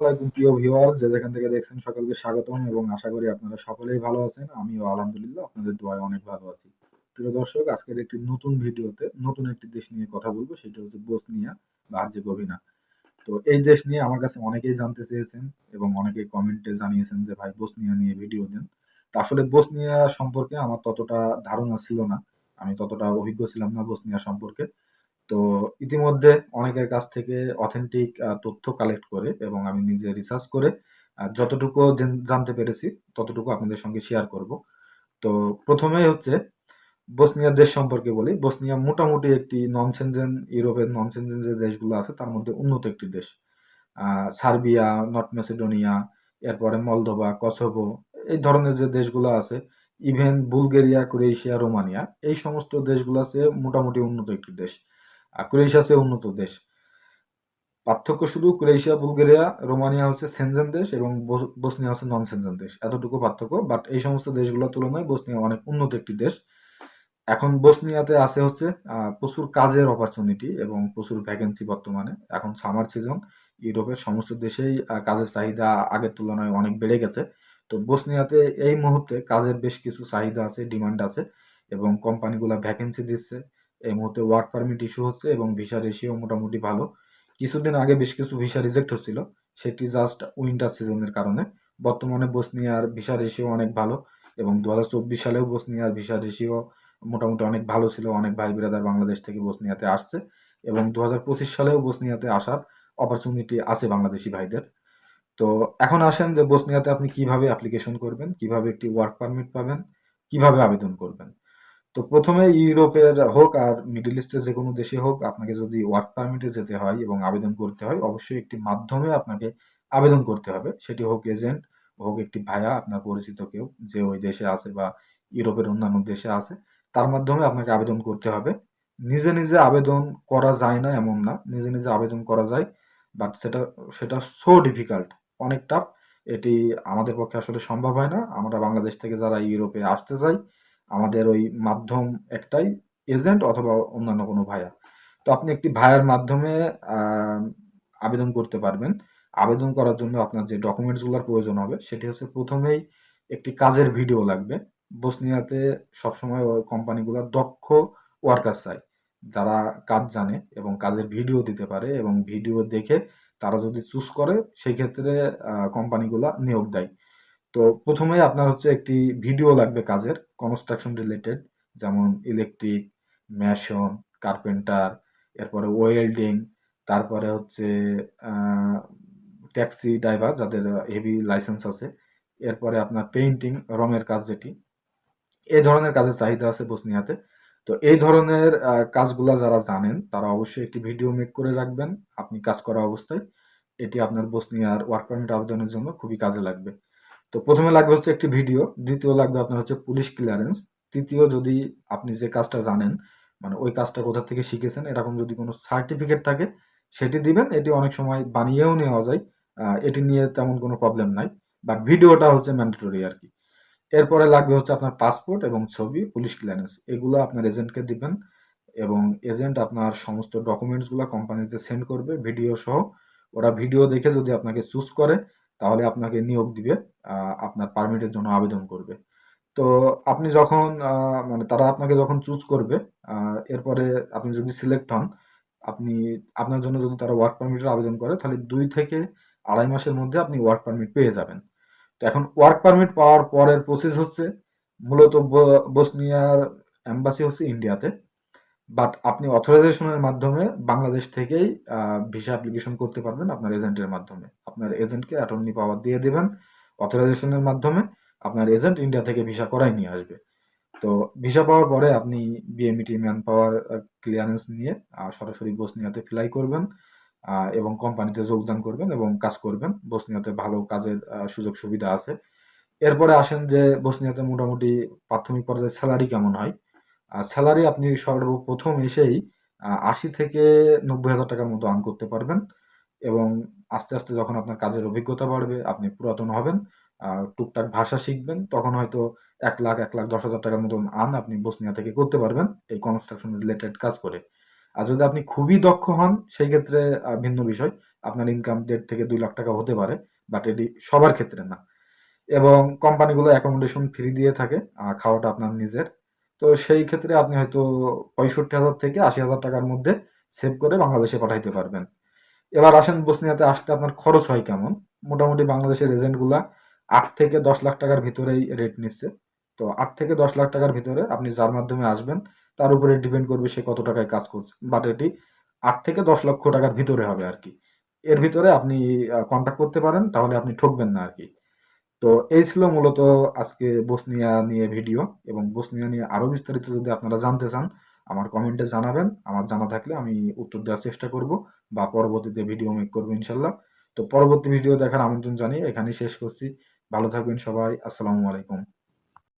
প্রিয় ভিউয়ার্স যে যেখান থেকে দেখছেন সকলকে এবং আশা করি আপনারা সকলেই ভালো আছেন। আমিও আপনাদের দোয়ায় অনেক ভালো আছি। প্রিয় দর্শক, আজকের একটি নতুন ভিডিওতে নতুন একটি দেশ নিয়ে কথা বলব, সেটা হচ্ছে তো এই দেশ নিয়ে আমার কাছে অনেকেই জানতে চেয়েছেন এবং অনেকেই কমেন্টে জানিয়েছেন যে, ভাই, বসনিয়া নিয়ে ভিডিও দেন। আসলে বসনিয়া সম্পর্কে আমার ততটা ধারণা ছিল না। আমি ততটা অভিজ্ঞ ছিলাম না বসনিয়া সম্পর্কে। তো ইতিমধ্যে অনেকের কাছ থেকে অথেন্টিক তথ্য কালেক্ট করে এবং আমি নিজে রিসার্চ করে যতটুকু জানতে পেরেছি, ততটুকু আপনাদের সঙ্গে শেয়ার করব। তো প্রথমেই হচ্ছে বসনিয়ার দেশ সম্পর্কে বলি। বসনিয়া মোটামুটি একটি নন সেনজেন ইউরোপের নন সেনজেন যে দেশগুলো আছে, তার মধ্যে উন্নত একটি দেশ। সার্বিয়া, নর্থ মেসিডোনিয়া, এরপরে মলদোভা, কসোভো, এই ধরনের যে দেশগুলো আছে, ইভেন বুলগেরিয়া, ক্রোয়েশিয়া, রোমানিয়া, এই সমস্ত দেশগুলো আছে মোটামুটি উন্নত একটি দেশ। ক্রোয়েশিয়া হচ্ছে উন্নত দেশ। পার্থক্য শুধু ক্রোয়েশিয়া, বুলগেরিয়া, রোমানিয়া হচ্ছে সেনজেন দেশ এবং বসনিয়া হচ্ছে নন সেনজেন দেশ। এতটুকু পার্থক্য বাট এই সমস্ত দেশগুলোর তুলনায় বসনিয়া অনেক উন্নত একটি দেশ। এখন বসনিয়াতে আছে হচ্ছে প্রচুর কাজের অপরচুনিটি এবং প্রচুর ভ্যাকেন্সি বর্তমানে। এখন সামার সিজন ইউরোপের সমস্ত দেশেই কাজের চাহিদা আগের তুলনায় অনেক বেড়ে গেছে। তো বসনিয়াতে এই মুহূর্তে কাজের বেশ কিছু চাহিদা আছে ডিমান্ড আছে এবং কোম্পানিগুলো ভ্যাকেন্সি দিচ্ছে। এই মুহূর্তে ওয়ার্ক পারমিট ইস্যু হচ্ছে এবং ভিসা রেশিও মোটামুটি ভালো। কিছুদিন আগে বেশ কিছু ভিসা রিজেক্ট হচ্ছিল, সেটি জাস্ট উইন্টার সিজনের কারণে। বর্তমানে বসনিয়ার ভিসা রেশিও অনেক ভালো এবং দু হাজার চব্বিশ সালেও বসনিয়ার ভিসা রেশিও মোটামুটি অনেক ভালো ছিল, অনেক ভাই বিরাদার বাংলাদেশ থেকে বসনিয়াতে আসছে এবং দু হাজার পঁচিশ সালেও বসনিয়াতে আসার অপরচুনিটি আছে বাংলাদেশি ভাইদের। তো এখন আসেন যে বসনিয়াতে আপনি কীভাবে অ্যাপ্লিকেশন করবেন, কীভাবে একটি ওয়ার্ক পারমিট পাবেন, কীভাবে আবেদন করবেন। তো প্রথমে ইউরোপের হোক আর মিডল ইস্টের যে কোনো দেশে হোক আপনাকে যদি ওয়ার্ক পারমিটে যেতে হয় এবং আবেদন করতে হয়, অবশ্যই একটি মাধ্যমে আপনাকে আবেদন করতে হবে। সেটি হোক এজেন্ট, হোক একটি ভায়া, আপনার পরিচিত কেউ যে ওই দেশে আছে বা ইউরোপের অন্যান্য দেশে আছে, তার মাধ্যমে আপনাকে আবেদন করতে হবে। নিজে নিজে আবেদন করা যায় না এমন না, নিজে নিজে আবেদন করা যায় বাট সেটা সেটা সো ডিফিকাল্ট অনেক টাফ এটি আমাদের পক্ষে আসলে সম্ভব হয় না। আমরা বাংলাদেশ থেকে যারা ইউরোপে আসতে চাই আমাদের ওই মাধ্যম একটাই এজেন্ট অথবা অন্যান্য কোনো ভায়া। তো আপনি একটি ভায়ার মাধ্যমে আবেদন করতে পারবেন। আবেদন করার জন্য আপনার যে ডকুমেন্টসগুলোর প্রয়োজন হবে, সেটি হচ্ছে প্রথমেই একটি কাজের ভিডিও লাগবে। বসনিয়াতে সবসময় ওই কোম্পানিগুলো দক্ষ ওয়ার্কার চায় যারা কাজ জানে এবং কাজের ভিডিও দিতে পারে এবং ভিডিও দেখে তারা যদি চুজ করে, সেই ক্ষেত্রে কোম্পানিগুলো নিয়োগ দেয়। তো প্রথমে আপনার হচ্ছে একটি ভিডিও লাগবে কাজের কনস্ট্রাকশন রিলেটেড যেমন ইলেকট্রিক ম্যাশন কার্পেন্টার এরপরে ওয়েল্ডিং তারপরে হচ্ছে ট্যাক্সি ড্রাইভার যাদের হেভি লাইসেন্স আছে, এরপরে আপনার পেইন্টিং রঙের কাজ যেটি, এই ধরনের কাজের চাহিদা আছে বসনিয়াতে। তো এই ধরনের কাজগুলা যারা জানেন, তারা অবশ্যই একটি ভিডিও মেক করে রাখবেন। আপনি কাজ করা অবস্থায়, এটি আপনার বসনিয়ার ওয়ার্ক পারমিট আবেদনের জন্য খুবই কাজে লাগবে। তো প্রথমে লাগবে হচ্ছে একটি ভিডিও, দ্বিতীয় লাগবে আপনার হচ্ছে পুলিশ ক্লিয়ারেন্স তৃতীয় যদি আপনি যে কাজটা জানেন মানে ওই কাজটা কোথা থেকে শিখেছেন, এরকম যদি কোনো সার্টিফিকেট থাকে, সেটি দিবেন, এটি অনেক সময় বানিয়েও নেওয়া যায় এটি নিয়ে তেমন কোনো প্রবলেম নাই বাট ভিডিওটা হচ্ছে ম্যান্ডেটরি আর কি। এরপরে লাগবে হচ্ছে আপনার পাসপোর্ট এবং ছবি, পুলিশ ক্লিয়ারেন্স এগুলো আপনার এজেন্টকে দিবেন, এবং এজেন্ট আপনার সমস্ত ডকুমেন্টসগুলো কোম্পানিতে সেন্ড করবে ভিডিও সহ, ওরা ভিডিও দেখে যদি আপনাকে চুজ করে তাহলে আপনাকে নিয়োগ দিবে আপনার পারমিটের জন্য আবেদন করবে। তো আপনি যখন মানে তারা আপনাকে যখন চুজ করবে এরপরে আপনি যদি সিলেক্ট হন, আপনি, আপনার জন্য যদি তারা ওয়ার্ক পারমিটের আবেদন করে, তাহলে দুই থেকে আড়াই মাসের মধ্যে আপনি ওয়ার্ক পারমিট পেয়ে যাবেন। তো এখন ওয়ার্ক পারমিট পাওয়ার পরের প্রসেস হচ্ছে মূলত বসনিয়ার অ্যাম্বাসি হচ্ছে ইন্ডিয়াতে। বাট আপনি অথরাইজেশনের মাধ্যমে বাংলাদেশ থেকেই ভিসা অ্যাপ্লিকেশন করতে পারবেন আপনার এজেন্টের মাধ্যমে। আপনার এজেন্টকে অ্যাটর্নি পাওয়ার দিয়ে দেবেন অথরাইজেশনের মাধ্যমে আপনার এজেন্ট ইন্ডিয়া থেকে ভিসা করাই নিয়ে আসবে। তো ভিসা পাওয়ার পরে আপনি বিএমইটি ম্যান পাওয়ার ক্লিয়ারেন্স নিয়ে সরাসরি বসনিয়াতে ফ্লাই করবেন এবং কোম্পানিতে যোগদান করবেন এবং কাজ করবেন। বসনিয়াতে ভালো কাজের সুযোগ সুবিধা আছে। এরপরে আসেন যে বসনিয়াতে মোটামুটি প্রাথমিক পর্যায়ে স্যালারি কেমন হয়? স্যালারি আপনি সর্বপ্রথম এসেই আশি থেকে নব্বই হাজার টাকার মতো আর্ন করতে পারবেন। এবং আস্তে আস্তে যখন আপনার কাজের অভিজ্ঞতা বাড়বে, আপনি পুরাতন হবেন টুকটাক ভাষা শিখবেন, তখন হয়তো এক লাখ এক লাখ দশ হাজার টাকার মতন আন আপনি বসনিয়া থেকে করতে পারবেন এই কনস্ট্রাকশন রিলেটেড কাজ করে। আর যদি আপনি খুবই দক্ষ হন, সেই ক্ষেত্রে ভিন্ন বিষয়। আপনার ইনকাম দেড় থেকে দুই লাখ টাকা হতে পারে বাট এটি সবার ক্ষেত্রে না। এবং কোম্পানিগুলো অ্যাকোমোডেশন ফ্রি দিয়ে থাকে খাওয়াটা আপনার নিজের। তো সেই ক্ষেত্রে আপনি হয়তো পঁয়ষট্টি হাজার থেকে আশি হাজার টাকার মধ্যে সেভ করে বাংলাদেশে পাঠাইতে পারবেন। এবার আসেন বসনিয়াতে আসতে আপনার খরচ হয় কেমন? মোটামুটি বাংলাদেশের এজেন্টগুলা আট থেকে দশ লাখ টাকার ভিতরেই রেট নিচ্ছে। তো আট থেকে দশ লাখ টাকার ভিতরে আপনি যার মাধ্যমে আসবেন, তার উপরে ডিপেন্ড করবে সে কত টাকায় কাজ করছে। বাট এটি আট থেকে দশ লক্ষ টাকার ভিতরে হবে আর কি। এর ভিতরে আপনি কন্ট্যাক্ট করতে পারেন, তাহলে আপনি ঠকবেন না আর কি। তো এই ছিল মূলত আজকে বসনিয়া নিয়ে ভিডিও এবং বসনিয়া নিয়ে আরও বিস্তারিত যদি আপনারা জানতে চান আমার কমেন্টে জানাবেন। আমার জানা থাকলে আমি উত্তর দেওয়ার চেষ্টা করব বা পরবর্তীতে ভিডিও মেক করব ইনশাল্লাহ। তো পরবর্তী ভিডিও দেখার আমন্ত্রণ জানিয়ে এখানেই শেষ করছি। ভালো থাকবেন সবাই। আসসালামু আলাইকুম।